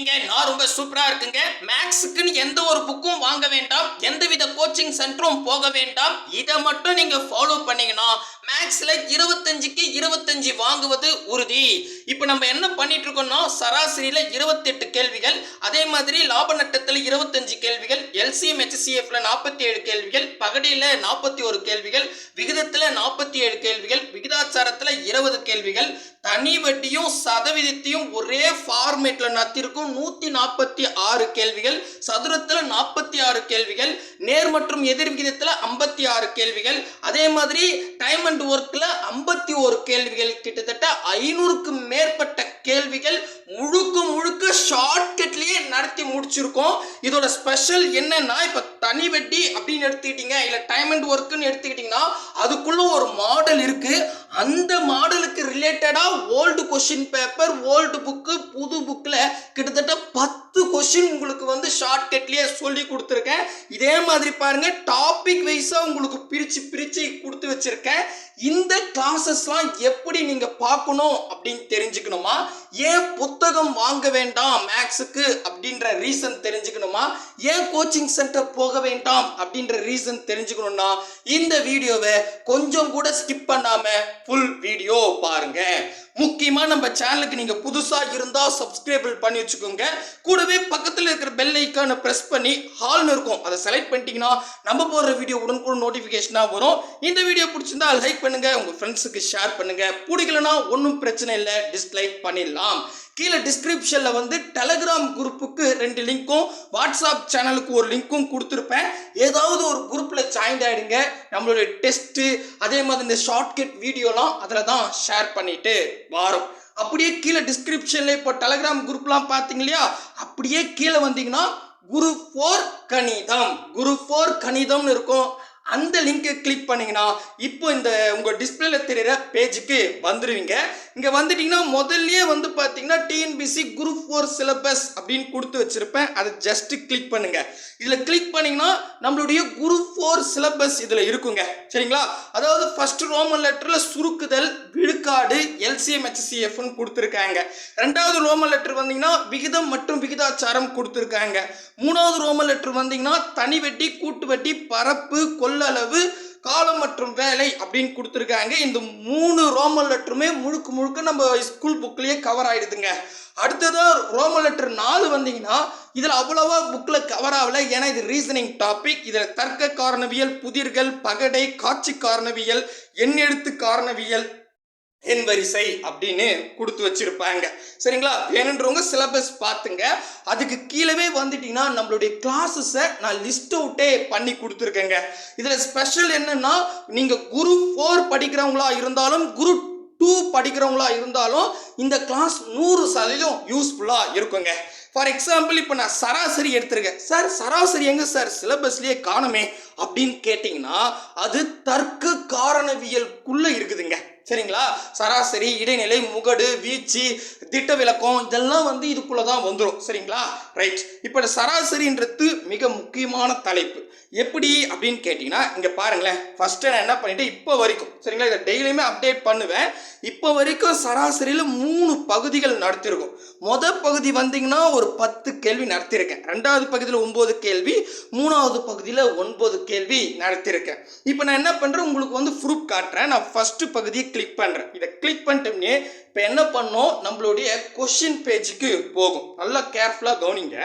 இருக்கீங்க நான் ரொம்ப சூப்பரா இருக்குங்க. மேக்ஸுக்குன்னு எந்த ஒரு புக்கும் வாங்க வேண்டாம். எந்தவித கோச்சிங் சென்டரும் போக வேண்டாம். இதை மட்டும் நீங்க ஃபாலோ பண்ணீங்கன்னா மேக்ஸ்ல இருபத்தஞ்சுக்கு இருபத்தஞ்சு வாங்குவது உறுதி. இப்போ நம்ம என்ன பண்ணிட்டு இருக்கோம்னா சராசரியில இருபத்தெட்டு கேள்விகள் அதே மாதிரி லாப நட்டத்தில் இருபத்தஞ்சு கேள்விகள் எல்சிஎம் ஹெச்சிஎஃப்ல நாற்பத்தி ஏழு கேள்விகள் பகடியில் நாற்பத்தி ஒரு கேள்விகள் விகிதத்தில் நாற்பத்தி ஏழு கேள்விகள் விகிதாச்சாரத்தில் இருபது கேள்விகள் தனி வட்டியும் சதவீதத்தையும் ஒரே ஃபார்மேட்ல நத்திருக்கும் நூத்தி நாற்பத்தி ஆறு கேள்விகள் சதுரத்தில் நாற்பத்தி ஆறு கேள்விகள் நேர் மற்றும் எதிர் விகிதத்தில் ஐம்பத்தி ஆறு கேள்விகள் அதே மாதிரி டைம் அண்ட் ஒர்க்கில் ஐம்பத்தி ஒரு கேள்விகள் கிட்டத்தட்ட ஐநூறுக்கு மேற்பட்ட கேள்விகள் முழுக்க முழுக்க ஷார்ட்கட்லேயே நடத்தி முடிச்சிருக்கோம். இதோட ஸ்பெஷல் என்னன்னா இப்போ தனி வெட்டி அப்படின்னு எடுத்துக்கிட்டீங்க இல்லை டைம் அண்ட் ஒர்க்குன்னு எடுத்துக்கிட்டிங்கன்னா அதுக்குள்ளே ஒரு மாடல் இருக்குது அந்த மாடலுக்கு ரிலேட்டடாக old question paper old book புது புக்கில் கிட்டத்தட்ட பத்து கொஷின் உங்களுக்கு வந்து ஷார்ட்கட்லேயே சொல்லி கொடுத்துருக்கேன். இதே மாதிரி பாருங்க டாபிக் வைஸாக உங்களுக்கு பிரித்து பிரித்து கொடுத்து வச்சிருக்கேன். இந்த கிளாஸஸ்லாம் எப்படி நீங்கள் பார்க்கணும் அப்படின்னு தெரிஞ்சுக்கணுமா? ஏன் புத்தகம் வாங்க வேண்டாம் மேக்ஸுக்கு அப்படின்ற ரீசன் தெரிஞ்சுக்கணுமா? ஏன் கோச்சிங் சென்டர் போக வேண்டாம் அப்படின்ற ரீசன் தெரிஞ்சுக்கணும்னா இந்த வீடியோவை கொஞ்சம் கூட ஸ்கிப் பண்ணாம ஃபுல் வீடியோ பாருங்க. முக்கியமா நம்ம சேனலுக்கு நீங்க புதுசா இருந்தா சப்ஸ்கிரைபிள் பண்ணி வச்சுக்கோங்க. கூடவே பக்கத்தில் இருக்கிற பெல் ஐக்கானை ப்ரெஸ் பண்ணி ஹால்னு இருக்கும். அதை செலக்ட் பண்ணிட்டீங்கன்னா நம்ம போடுற வீடியோ உடனுக்குடன் நோட்டிஃபிகேஷனா வரும். இந்த வீடியோ பிடிச்சிருந்தா லைக் பண்ணி பண்ணுங்க உங்க ஃப்ரெண்ட்ஸுக்கு ஷேர் பண்ணுங்க. பிடிக்கலனா ஒன்றும் பிரச்சனை இல்லை டிஸ்லைக் பண்ணிடலாம். கீழே டிஸ்கிரிப்ஷனில் வந்து டெலகிராம் குரூப்புக்கு ரெண்டு லிங்க்கும் வாட்ஸ்அப் சேனலுக்கு ஒரு லிங்க்கும் கொடுத்துருப்பேன். ஏதாவது ஒரு குரூப்பில் ஜாயின் ஆகிடுங்க நம்மளுடைய டெஸ்ட்டு அதே மாதிரி இந்த ஷார்ட்கட் வீடியோலாம் அதில் தான் ஷேர் பண்ணிட்டு வரோம். அப்படியே கீழே டிஸ்கிரிப்ஷனில் இப்போ டெலகிராம் குரூப்லாம் பார்த்தீங்க இல்லையா? அப்படியே கீழே வந்தீங்கன்னா குரு ஃபோர் கணிதம். குரு ஃபோர் கணிதம்னு இருக்கும். அந்த லிங்கை கிளிக் பண்ணிங்கன்னா இப்போ இந்த உங்கள் டிஸ்பிளேல தெரிகிற பேஜுக்கு வந்துடுவீங்க இங்கே வந்துட்டிங்கன்னா முதல்லயே வந்து பார்த்தீங்கன்னா டிஎன்பிசி குரூப் ஃபோர் சிலபஸ் அப்படின்னு கொடுத்து வச்சுருப்பேன். அதை ஜஸ்ட்டு கிளிக் பண்ணுங்கள் இதில் கிளிக் பண்ணிங்கன்னா நம்மளுடைய குரூப் ஃபோர் சிலபஸ் இதில் இருக்குங்க. சரிங்களா? அதாவது ஃபர்ஸ்ட் ரோமன் லெட்டரில் சுருக்குதல் விழுக்காடு எல்சிஎம் ஹெச்சிஎஃப்னு கொடுத்துருக்காங்க. ரெண்டாவது ரோமன் லெட்டர் வந்தீங்கன்னா விகிதம் மற்றும் விகிதாச்சாரம் கொடுத்துருக்காங்க. மூணாவது ரோமன் லெட்டர் வந்தீங்கன்னா தனி வெட்டி கூட்டு வெட்டி பரப்பு கொள்ளளவு காலம் மற்றும் வேலை அப்படின்னு கொடுத்துருக்காங்க. இந்த மூணு ரோமன் லெட்டருமே முழுக்க முழுக்க நம்ம ஸ்கூல் புக்லேயே கவர் ஆயிடுதுங்க. அடுத்ததாக ரோமன் லெட்டர் நாலு வந்தீங்கன்னா இதில் அவ்வளோவா புக்கில் கவர் ஆகலை. ஏன்னா இது ரீசனிங் டாபிக் இதில் தர்க்க காரணவியல் புதிர்கள் பகடை காட்சி காரணவியல் எண்ணெழுத்து காரணவியல் என் வரிசை அப்படின்னு கொடுத்து வச்சிருப்பாங்க. சரிங்களா? வேணுன்றவங்க சிலபஸ் பார்த்துங்க. அதுக்கு கீழவே வந்துட்டீங்கன்னா நம்மளுடைய கிளாஸஸை நான் லிஸ்ட் அவுட்டே பண்ணி கொடுத்துருக்கேங்க. இதில் ஸ்பெஷல் என்னன்னா நீங்கள் குரு ஃபோர் படிக்கிறவங்களா இருந்தாலும் குரு டூ படிக்கிறவங்களா இருந்தாலும் இந்த கிளாஸ் நூறு சதவீதம் யூஸ்ஃபுல்லாக இருக்குங்க. ஃபார் எக்ஸாம்பிள் இப்போ நான் சராசரி எடுத்திருக்கேன். சார் சராசரி எங்க சார் சிலபஸ்லேயே காணுமே. அப்படின்னு கேட்டிங்கன்னா அது தர்க்க காரணவியலுக்குள்ளே இருக்குதுங்க. சரிங்களா? சராசரி இடைநிலை முகடு வீச்சு திட்ட விளக்கம் இதெல்லாம் வந்து இதுக்குள்ள தான் வந்துடும் சரிங்களா? ரைட் இப்போ சராசரின்றது மிக முக்கியமான தலைப்பு. எப்படி அப்படின்னு கேட்டிங்கன்னா இங்கே பாருங்களேன். ஃபஸ்ட்டு நான் என்ன பண்ணிட்டேன்? இப்போ வரைக்கும். சரிங்களா? இதை டெய்லியுமே அப்டேட் பண்ணுவேன். இப்போ வரைக்கும் சராசரியில் மூணு பகுதிகள் நடத்திருக்கோம். மொதல் பகுதி வந்தீங்கன்னா ஒரு பத்து கேள்வி நடத்தியிருக்கேன் ரெண்டாவது பகுதியில் ஒம்பது கேள்வி மூணாவது பகுதியில் ஒன்பது கேள்வி நடத்தியிருக்கேன் இப்போ நான் என்ன பண்ணுறேன் உங்களுக்கு வந்து ப்ரூஃப் காட்டுறேன். நான் ஃபஸ்ட்டு பகுதியை கிளிக் பண்ணுறேன் இதை கிளிக் பண்ணிட்டோம்னே இப்போ என்ன பண்ணோம்? நம்மளுடைய கொஷின் பேஜுக்கு போகும். நல்லா கேர்ஃபுல்லாக கவனிங்க.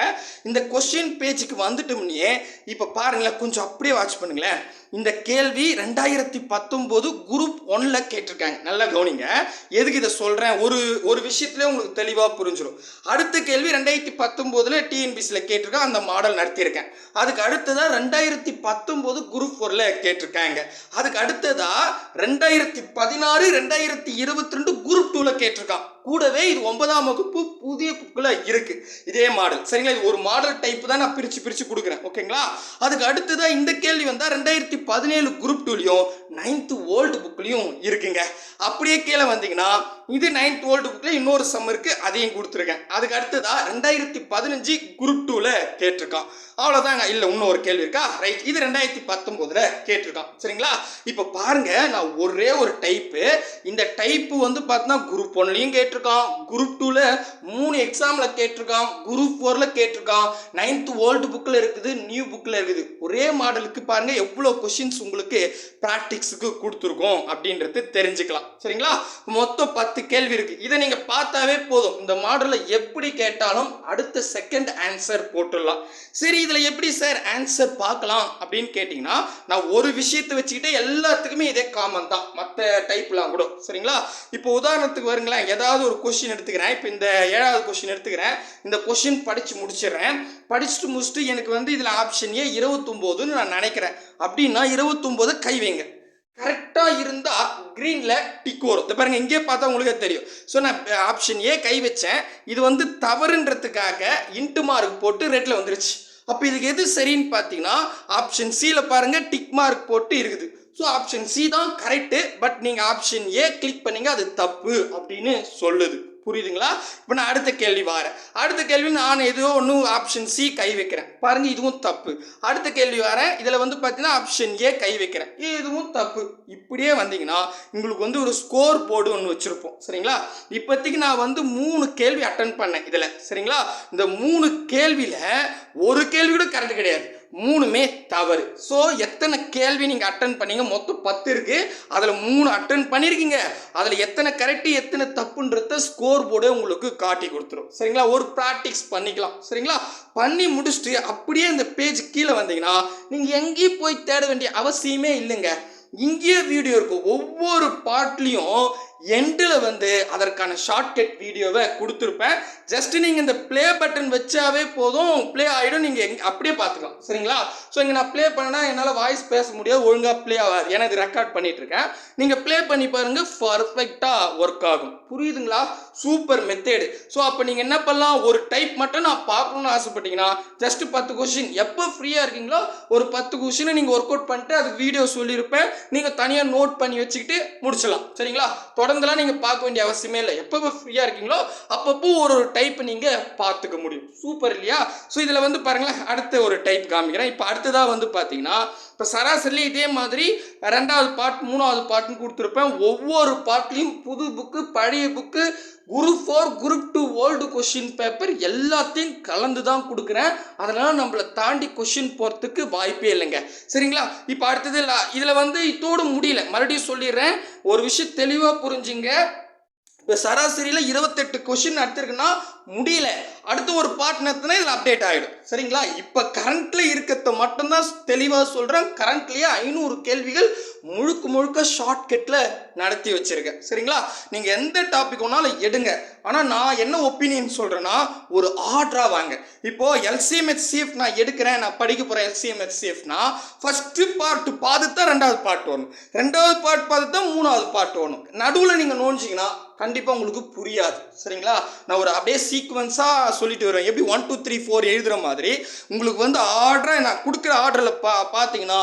இந்த கொஷின் பேஜுக்கு வந்துட்டோம்னே இப்போ பாருங்களேன் கொஞ்சம் அப்படியே வாட்ச் பண்ணுங்களேன். இந்த கேள்வி ரெண்டாயிரத்தி பத்தொம்போது குரூப் ஒன்ல கேட்டிருக்காங்க. நல்லா கவனிங்க. எதுக்கு இதை சொல்கிறேன் ஒரு ஒரு விஷயத்துலேயே உங்களுக்கு தெளிவாக புரிஞ்சிடும் அடுத்த கேள்வி ரெண்டாயிரத்தி பத்தொம்போதில் டிஎன்பிசியில் கேட்டிருக்கேன். அந்த மாடல் நடத்தியிருக்கேன். அதுக்கு அடுத்ததாக ரெண்டாயிரத்தி பத்தொம்போது குரூப் ஃபோரில் கேட்டிருக்காங்க. அதுக்கு அடுத்ததாக ரெண்டாயிரத்தி பதினாறு ரெண்டாயிரத்தி இருபத்தி ரெண்டு குரூப் டூவில் கேட்டிருக்கான். கூடவே இது ஒன்பதாம் வகுப்பு புதிய புக்கில் இருக்கு. இதே மாடல் சரிங்களா? இது ஒரு மாடல் டைப் தான் நான் பிரித்து பிரித்து கொடுக்குறேன். ஓகேங்களா? அதுக்கு அடுத்ததாக இந்த கேள்வி வந்தால் ரெண்டாயிரத்தி பதினேழு குரூப் டூலையும் நைன்த்து ஓல்டு புக்லையும் இருக்குங்க. அப்படியே கீழே வந்தீங்கன்னா இது நைன்த் ஓல்டு புக்கில் இன்னொரு சம் இருக்குது அதையும் கொடுத்துருக்கேன். அதுக்கு அடுத்ததா ரெண்டாயிரத்தி பதினஞ்சு குரூப் டூவில் கேட்டிருக்கான். அவ்வளோதாங்க இல்லை இன்னும் ஒரு கேள்வி இருக்கா? ரைட் இது ரெண்டாயிரத்தி பத்தொம்போதில் கேட்டிருக்கான். சரிங்களா? இப்போ பாருங்க நான் ஒரே ஒரு டைப்பு இந்த டைப்பு வந்து பார்த்தீங்கன்னா குரூப் ஒன்லையும் கேட்டிருக்கான். குரூப் டூவில் மூணு எக்ஸாமில் கேட்டிருக்கான். குரூப் ஃபோரில் கேட்டிருக்கான். நைன்த் வேர்ல்டு புக்கில் இருக்குது நியூ புக்கில் இருக்குது. ஒரே மாடலுக்கு பாருங்க எவ்வளோ கொஷின்ஸ் உங்களுக்கு ப்ராக்டிக்ஸுக்கு கொடுத்துருக்கோம் அப்படின்றது தெரிஞ்சுக்கலாம். சரிங்களா? மொத்தம் பத்து கேள்வி இருக்கு. இதை நீங்க பார்த்தாவே போதும். இந்த மாடலில் எப்படி கேட்டாலும் அடுத்த செகண்ட் ஆன்சர் போட்டுடலாம். சரி இதில் எப்படி சார் ஆன்சர் பார்க்கலாம் அப்படின்னு கேட்டிங்கன்னா நான் ஒரு விஷயத்தை வச்சுக்கிட்டே எல்லாத்துக்குமே இதே காமன் தான். மற்ற டைப்லாம் கூட. சரிங்களா? இப்போ உதாரணத்துக்கு வருங்களேன். ஏதாவது ஒரு கொஷின் எடுத்துக்கிறேன். இப்போ இந்த ஏழாவது கொஷின் எடுத்துக்கிறேன். இந்த கொஷின் படித்து முடிச்சிடுறேன். படிச்சுட்டு முடிச்சுட்டு எனக்கு வந்து இதில் ஆப்ஷன் ஏ இருபத்தொம்போதுன்னு நான் நினைக்கிறேன். அப்படின்னா இருபத்தொம்போதை கை வைங்க. கரெக்டாக இருந்தால் க்ரீனில் டிக் வரும். இந்த பாருங்கள் இங்கே பார்த்தா உங்களுக்கே தெரியும். ஸோ நான் ஆப்ஷன் ஏ கை வச்சேன். இது வந்து தவறுன்றதுக்காக இன்ட்டு மார்க் போட்டு ரெட்டில் வந்துருச்சு. அப்போ இதுக்கு எது சரின்னு பார்த்தீங்கன்னா ஆப்ஷன் சியில் பாருங்கள் டிக் மார்க் போட்டு இருக்குது. ஸோ ஆப்ஷன் சி தான் கரெக்டு பட் நீங்கள் ஆப்ஷன் ஏ கிளிக் பண்ணீங்க அது தப்பு அப்படின்னு சொல்லுது. புரியுதுங்களா? இப்போ நான் அடுத்த கேள்வி வரேன். அடுத்த கேள்வி நான் ஏதோ ஒன்று ஆப்ஷன் சி கை வைக்கிறேன். பாருங்க இதுவும் தப்பு. அடுத்த கேள்வி வரேன். இதில் வந்து பார்த்தீங்கன்னா ஆப்ஷன் ஏ கை வைக்கிறேன். இதுவும் தப்பு. இப்படியே வந்தீங்கன்னா உங்களுக்கு வந்து ஒரு ஸ்கோர் போர்டு ஒன்று வச்சுருப்போம். சரிங்களா? இப்போதைக்கு நான் வந்து மூணு கேள்வி அட்டன் பண்ணேன் இதில். சரிங்களா? இந்த மூணு கேள்வியில் ஒரு கேள்வி கூட கரெக்ட் கிடையாது. மூணுமே தவறு. ஸோ எத்தனை கேள்வி நீங்கள் அட்டன் பண்ணீங்க? மொத்தம் பத்து இருக்கு. அதில் மூணு அட்டன் பண்ணியிருக்கீங்க அதில் எத்தனை கரெக்டு எத்தனை தப்புன்றத ஸ்கோர் போர்டு உங்களுக்கு காட்டி கொடுத்துரும். சரிங்களா? ஒரு ப்ராக்டிஸ் பண்ணிக்கலாம். சரிங்களா? பண்ணி முடிச்சுட்டு அப்படியே இந்த பேஜ் கீழே வந்தீங்கன்னா நீங்கள் எங்கேயும் போய் தேட வேண்டிய அவசியமே இல்லைங்க. இங்கேயே வீடியோ இருக்கும். ஒவ்வொரு பாட்லேயும் எண்டில் வந்து அதற்கான ஷார்ட்கட் வீடியோவை கொடுத்துருப்பேன். ஜஸ்ட் நீங்கள் இந்த ப்ளே பட்டன் வச்சாவே போதும். ப்ளே ஆகிடும் நீங்கள் எங் அப்படியே பார்த்துக்கலாம். சரிங்களா? ஸோ இங்கே நான் ப்ளே பண்ணனா என்னால் வாய்ஸ் பேச முடியாது. ஒழுங்காக ப்ளே ஆகாது. ஏன்னா இது ரெக்கார்ட் பண்ணிகிட்ருக்கேன் இருக்கேன். நீங்கள் ப்ளே பண்ணி பாருங்கள் பர்ஃபெக்டாக ஒர்க் ஆகும். புரியுதுங்களா? சூப்பர் மெத்தேடு ஸோ அப்போ நீங்கள் என்ன பண்ணலாம்? ஒரு டைப் மட்டும் நான் பார்க்கணும்னு ஆசைப்பட்டீங்கன்னா ஜஸ்ட் பத்து கொஷின் எப்போ ஃப்ரீயாக இருக்கீங்களோ ஒரு பத்து கொஷினை நீங்கள் ஒர்க் அவுட் பண்ணிட்டு அதுக்கு வீடியோ சொல்லியிருப்பேன். நீங்கள் தனியாக நோட் பண்ணி வச்சுக்கிட்டு முடிச்சிடலாம். சரிங்களா? தொடர்ந்துலாம் நீங்கள் பார்க்க வேண்டிய அவசியமே இல்லை. எப்போ ஃப்ரீயாக இருக்கீங்களோ அப்பப்போ ஒரு ஒரு டைப் நீங்கள் பார்த்துக்க முடியும். சூப்பர் இல்லையா? ஸோ இதில் வந்து பாருங்களேன் அடுத்த ஒரு டைப் காமிக்கிறேன். இப்போ அடுத்ததாக வந்து பார்த்தீங்கன்னா இப்போ சராசரி இதே மாதிரி ரெண்டாவது பார்ட் மூணாவது பார்ட்னு கொடுத்துருப்பேன். ஒவ்வொரு பார்ட்லேயும் புது புக்கு பழைய book group four group two old question paper எல்லாத்தையும் கலந்து தான் கொடுக்குறேன். அதனால் நம்மளை தாண்டி கொஷின் போகிறதுக்கு வாய்ப்பே இல்லைங்க. சரிங்களா? இப்போ அடுத்தது இதில் வந்து இதோடு முடியல. மறுபடியும் சொல்லிடுறேன். ஒரு விஷயம் தெளிவாக புரிஞ்சுங்க. இப்போ சராசரியில் இருபத்தெட்டு கொஷின் எடுத்திருக்குன்னா முடியல. அடுத்து ஒரு பார்ட் நடத்தினா இதில் அப்டேட் ஆகிடும் சரிங்களா? இப்போ கரண்ட்டில் இருக்கிறத மட்டும்தான் தெளிவாக சொல்கிறேன் கரண்ட்லேயே ஐநூறு கேள்விகள் முழுக்க முழுக்க ஷார்ட்கட்டில் நடத்தி வச்சுருக்கேன். சரிங்களா? நீங்கள் எந்த டாபிக் வேணாலும் எடுங்க. ஆனால் நான் என்ன ஒப்பீனியன் சொல்கிறேன்னா ஒரு ஆர்டராக வாங்க. இப்போது எல்சிஎம்ஹெச்சிஎஃப் நான் எடுக்கிறேன். நான் படிக்க போகிறேன் எல்சிஎம்ஹெச்சிஎஃப்னா ஃபஸ்ட்டு பார்ட் பார்த்து தான் ரெண்டாவது பார்ட் வரும் ரெண்டாவது பார்ட் பார்த்து தான் மூணாவது பார்ட் வரும் நடுவில் நீங்கள் நோஞ்சிங்கன்னா கண்டிப்பாக உங்களுக்கு புரியாது. சரிங்களா? நான் ஒரு அப்படியே சீக்வன்ஸாக சொல்லிட்டு வருவேன். எப்படி ஒன் டூ த்ரீ ஃபோர் எழுதுகிற மாதிரி. உங்களுக்கு வந்து ஆர்டரை நான் கொடுக்குற ஆர்டரில் பா பார்த்தீங்கன்னா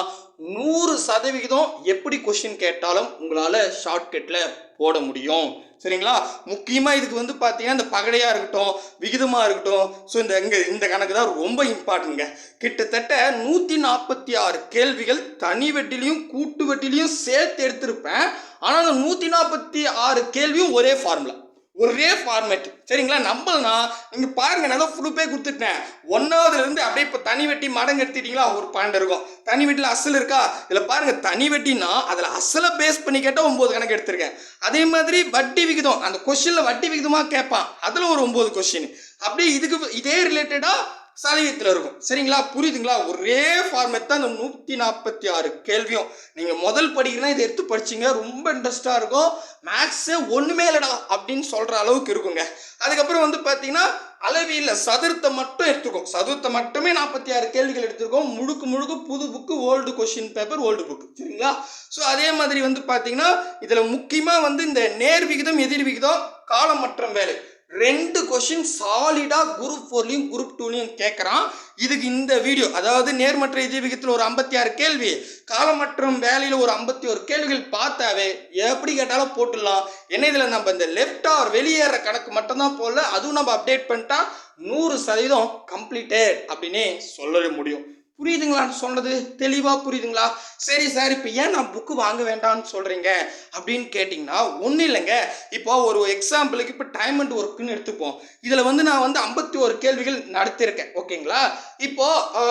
நூறு சதவிகிதம் எப்படி கொஷின் கேட்டாலும் உங்களால் ஷார்ட்கட்டில் போட முடியும். சரிங்களா? முக்கியமாக இதுக்கு வந்து பார்த்தீங்கன்னா இந்த பகடையாக இருக்கட்டும் விகிதமாக இருக்கட்டும் ஸோ இந்த இங்கே இந்த கணக்கு தான் ரொம்ப இம்பார்ட்டன்ங்க கிட்டத்தட்ட நூற்றி நாற்பத்தி ஆறு கேள்விகள் தனி வெட்டிலையும் கூட்டு வெட்டிலையும் சேர்த்து எடுத்திருப்பேன். ஆனால் அந்த நூற்றி நாற்பத்தி ஆறு கேள்வியும் ஒரே ஃபார்முலா ஒரே ஃபார்மேட் சரிங்களா? நம்பலனா நீங்கள் பாருங்க நான் தான் ஃபுல் பே கொடுத்துட்டேன். ஒன்றாவதுலேருந்து அப்படியே இப்போ தனி வெட்டி மடங்கு எடுத்துட்டீங்களா? ஒரு பன்னெண்டு இருக்கும். தனி வெட்டியில் அசல் இருக்கா? இதில் பாருங்க தனி வெட்டினா அதில் அசலை பேஸ் பண்ணி கேட்டால் ஒம்பது கணக்கு எடுத்திருக்கேன். அதே மாதிரி வட்டி விகிதம் அந்த கொஷினில் வட்டி விகிதமாக கேட்பான். அதில் ஒரு ஒம்பது கொஷின் அப்படியே இதுக்கு இதே ரிலேட்டடாக சதவீதத்தில் இருக்கும் சரிங்களா? புரியுதுங்களா? ஒரே ஃபார்மேட் தான் இந்த நூற்றி நாற்பத்தி ஆறு கேள்வியும். நீங்கள் முதல் படிக்கிறனா இதை எடுத்து படிச்சீங்க ரொம்ப இன்ட்ரெஸ்டாக இருக்கும். மேக்ஸே ஒன்றுமே இல்லைடா அப்படின்னு சொல்கிற அளவுக்கு இருக்குங்க. அதுக்கப்புறம் வந்து பார்த்தீங்கன்னா அளவியில் சதுரத்தை மட்டும் எடுத்துக்கோம் சதுரத்தை மட்டுமே நாற்பத்தி ஆறு கேள்விகள் எடுத்துருக்கோம். முழுக்க முழுக்க புது book old question paper old book சரிங்களா? ஸோ அதே மாதிரி வந்து பார்த்தீங்கன்னா இதில் முக்கியமாக வந்து இந்த நேர் விகிதம் எதிர் விகிதம் காலமற்றம் வேலை. ரெண்டு கொஷின் சாலிடாக குரூப் ஃபோர்லையும் குரூப் டூலையும் கேட்குறான் இதுக்கு இந்த வீடியோ அதாவது நேர்மற்ற எதிர்விகத்தில் ஒரு ஐம்பத்தி ஆறு கேள்வி காலமற்றம் வேலையில் ஒரு ஐம்பத்தி ஒரு கேள்விகள் பார்த்தாவே எப்படி கேட்டாலும் போட்டுடலாம். என்ன இதில் நம்ம இந்த லெஃப்ட் ஆர் வெளியேற கணக்கு மட்டும்தான் போடல அதுவும் நம்ம அப்டேட் பண்ணிட்டா நூறு சதவீதம் கம்ப்ளீட்டட் அப்படின்னே சொல்லவே முடியும். புரியுதுங்களான்னு சொன்னது? தெளிவாக புரியுதுங்களா? சரி சார் இப்போ ஏன் நான் புக்கு வாங்க வேண்டாம்னு சொல்கிறீங்க அப்படின்னு கேட்டிங்கன்னா ஒன்றும் இல்லைங்க. இப்போ ஒரு எக்ஸாம்பிளுக்கு இப்போ டைம் அண்ட் ஒர்க்குன்னு எடுத்துப்போம். இதில் வந்து நான் வந்து ஐம்பத்தி ஒரு கேள்விகள் நடத்தியிருக்கேன் ஓகேங்களா? இப்போது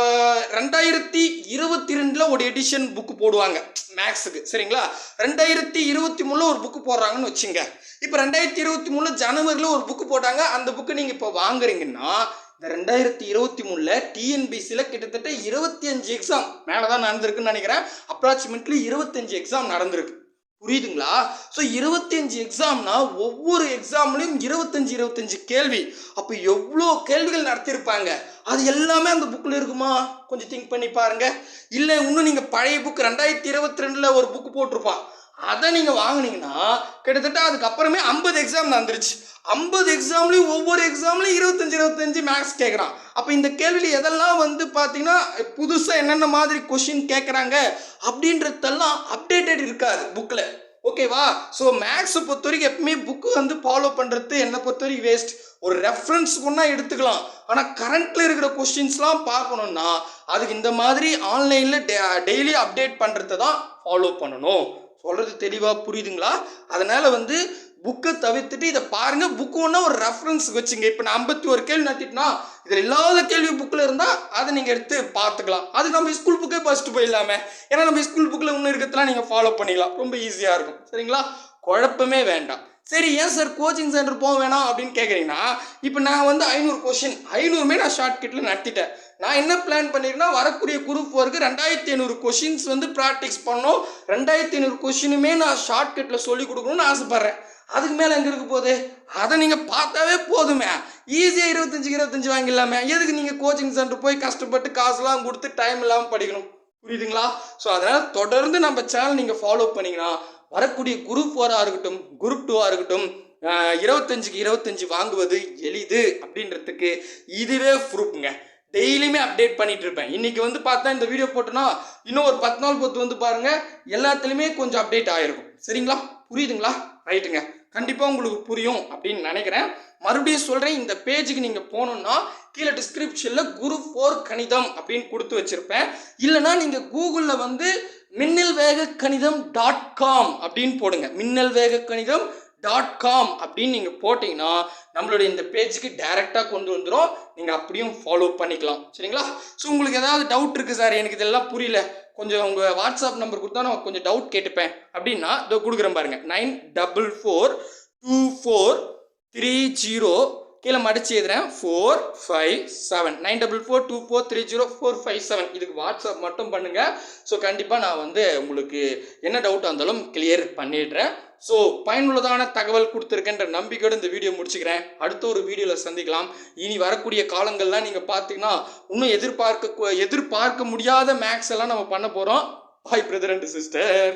ரெண்டாயிரத்தி இருபத்தி ரெண்டில் ஒரு எடிஷன் புக்கு போடுவாங்க. மேக்ஸுக்கு சரிங்களா? ரெண்டாயிரத்தி இருபத்தி மூணில் ஒரு புக்கு போடுறாங்கன்னு வச்சுங்க. இப்போ ரெண்டாயிரத்தி இருபத்தி மூணு ஜனவரியில் ஒரு புக்கு போட்டாங்க. அந்த புக்கு நீங்கள் இப்போ வாங்குறீங்கன்னா இந்த ரெண்டாயிரத்தி இருபத்தி மூணில் டிஎன்பிசியில் கிட்டத்தட்ட இருபத்தி அஞ்சு எக்ஸாம் மேலே தான் நடந்திருக்குன்னு நினைக்கிறேன். அப்ராக்சிமேட்லி இருபத்தஞ்சு எக்ஸாம் நடந்திருக்கு. புரியுதுங்களா? ஸோ இருபத்தஞ்சு எக்ஸாம்னா ஒவ்வொரு எக்ஸாம்லையும் இருபத்தஞ்சு இருபத்தஞ்சு கேள்வி. அப்போ எவ்வளோ கேள்விகள் நடத்தியிருப்பாங்க அது எல்லாமே அந்த புக்கில் இருக்குமா? கொஞ்சம் திங்க் பண்ணி பாருங்க. இல்லை இன்னும் நீங்கள் பழைய புக் ரெண்டாயிரத்தி இருபத்தி ரெண்டில் ஒரு புக்கு போட்டிருப்பான். அதை நீங்கள் வாங்கினீங்கன்னா கிட்டத்தட்ட அதுக்கப்புறமே ஐம்பது எக்ஸாம் நடந்துருச்சு. ஐம்பது எக்ஸாம்லேயும் ஒவ்வொரு எக்ஸாம்லையும் இருபத்தஞ்சி இருபத்தஞ்சு மேக்ஸ் கேட்குறான் அப்போ இந்த கேள்வியில் எதெல்லாம் வந்து பார்த்தீங்கன்னா புதுசாக என்னென்ன மாதிரி கொஷின் கேட்குறாங்க அப்படின்றதெல்லாம் அப்டேட்டட் இருக்காது புக்கில் ஓகேவா ஸோ மேக்ஸை பொறுத்த வரைக்கும் எப்பவுமே புக்கு வந்து ஃபாலோ பண்ணுறது என்னை பொறுத்த வரைக்கும் வேஸ்ட் ஒரு ரெஃபரன்ஸ் ஒன்றா எடுத்துக்கலாம். ஆனால் கரண்ட்டில் இருக்கிற கொஸ்டின்ஸ்லாம் பார்க்கணுன்னா அதுக்கு இந்த மாதிரி ஆன்லைனில் டெய்லி அப்டேட் பண்ணுறத தான் ஃபாலோ பண்ணணும். சொல்கிறது தெளிவாக புரியுதுங்களா? அதனால் வந்து புக்கை தவிர்த்துட்டு இதை பாருங்க புக்கு ஒன்றா ஒரு ரெஃபரன்ஸுக்கு வச்சுங்க. இப்போ நான் ஐம்பத்தி ஒரு கேள்வி நடத்திட்டுனா இதில் இல்லாத கேள்வி புக்கில் இருந்தால் அதை நீங்கள் எடுத்து பார்த்துக்கலாம். அது நம்ம ஸ்கூல் புக்கே ஃபஸ்ட்டு போயிடலாமே. ஏன்னா நம்ம ஸ்கூல் புக்கில் இன்னும் இருக்கிறதுலாம் நீங்கள் ஃபாலோ பண்ணிக்கலாம். ரொம்ப ஈஸியாக இருக்கும். சரிங்களா? குழப்பமே வேண்டாம். சரி ஏன் சார் கோச்சிங் சென்டர் போக வேணாம் அப்படின்னு கேட்குறீங்கன்னா இப்போ நான் வந்து ஐநூறு கொஷின் ஐநூறுமே நான் ஷார்ட் கட்டில் நடத்திட்டேன் நான் என்ன பிளான் பண்ணியிருக்கேன்னா வரக்கூடிய குரூப் ஒர்க்கு ரெண்டாயிரத்தி ஐநூறு கொஷின்ஸ் வந்து ப்ராக்டிஸ் பண்ணோம் ரெண்டாயிரத்தி ஐநூறு கொஷினுமே நான் ஷார்ட் கட்டில் சொல்லி கொடுக்கணும்னு ஆசைப்பட்றேன். அதுக்கு மேலே எங்கே இருக்க போகுது? அதை நீங்கள் பார்த்தாவே போதுமே. ஈஸியாக இருபத்தஞ்சுக்கு இருபத்தஞ்சி வாங்கிடலாமே. எதுக்கு நீங்கள் கோச்சிங் சென்டர் போய் கஷ்டப்பட்டு காசுலாம் கொடுத்து டைம் இல்லாமல் படிக்கணும்? புரியுதுங்களா? ஸோ அதனால் தொடர்ந்து நம்ம சேனல் நீங்கள் ஃபாலோ பண்ணிங்கன்னா வரக்கூடிய குரூப் ஃபோராக இருக்கட்டும் குரூப் டூவாக இருக்கட்டும் இருபத்தஞ்சுக்கு இருபத்தஞ்சி வாங்குவது எளிது அப்படின்றதுக்கு இதுவே ப்ரூஃப்ங்க. டெய்லியுமே அப்டேட் பண்ணிட்டு இருப்பேன். இன்னைக்கு வந்து பார்த்தா இந்த வீடியோ போட்டோன்னா இன்னும் ஒரு பத்து நாள் பொறுத்து வந்து பாருங்க எல்லாத்துலேயுமே கொஞ்சம் அப்டேட் ஆகிருக்கும் சரிங்களா? புரியுதுங்களா? ரைட்டுங்க கண்டிப்பாக உங்களுக்கு புரியும் அப்படின்னு நினைக்கிறேன். மறுபடியும் சொல்கிறேன் இந்த பேஜுக்கு நீங்கள் போகணுன்னா கீழே டிஸ்கிரிப்ஷனில் குரு ஃபோர் கணிதம் அப்படின்னு கொடுத்து வச்சுருப்பேன். இல்லைனா நீங்கள் கூகுளில் வந்து மின்னல் வேக கணிதம் டாட் காம் அப்படின்னு போடுங்க. மின்னல் வேக கணிதம் டாட் காம் அப்படின்னு நீங்கள் போட்டிங்கன்னா நம்மளுடைய இந்த பேஜுக்கு டைரெக்டாக கொண்டு வந்துடும் நீங்கள் அப்படியும் ஃபாலோ பண்ணிக்கலாம். சரிங்களா? ஸோ உங்களுக்கு ஏதாவது டவுட் இருக்குது சார்? எனக்கு இதெல்லாம் புரியல. கொஞ்சம் உங்கள் வாட்ஸ்அப் நம்பர் கொடுத்தா நான் கொஞ்சம் டவுட் கேட்டுப்பேன். அப்படின்னா இதோ கொடுக்குறேன் பாருங்க. Nine double four two four three zero கீழே மடிச்சு எழுதுறேன். Four five seven nine double four two four three zero four five seven இதுக்கு வாட்ஸ்அப் மட்டும் பண்ணுங்கள் ஸோ கண்டிப்பாக நான் வந்து உங்களுக்கு என்ன டவுட் இருந்தாலும் கிளியர் பண்ணிடுறேன். ஸோ பயனுள்ளதான தகவல் கொடுத்துருக்கேன்ற நம்பிக்கையோடு இந்த வீடியோ முடிச்சுக்கிறேன். அடுத்த ஒரு வீடியோவில் சந்திக்கலாம். இனி வரக்கூடிய காலங்கள்லாம் நீங்கள் பார்த்தீங்கன்னா இன்னும் எதிர்பார்க்க எதிர்பார்க்க முடியாத மேக்ஸ் எல்லாம் நம்ம பண்ண போகிறோம் பாய் பிரதர் அண்ட் சிஸ்டர்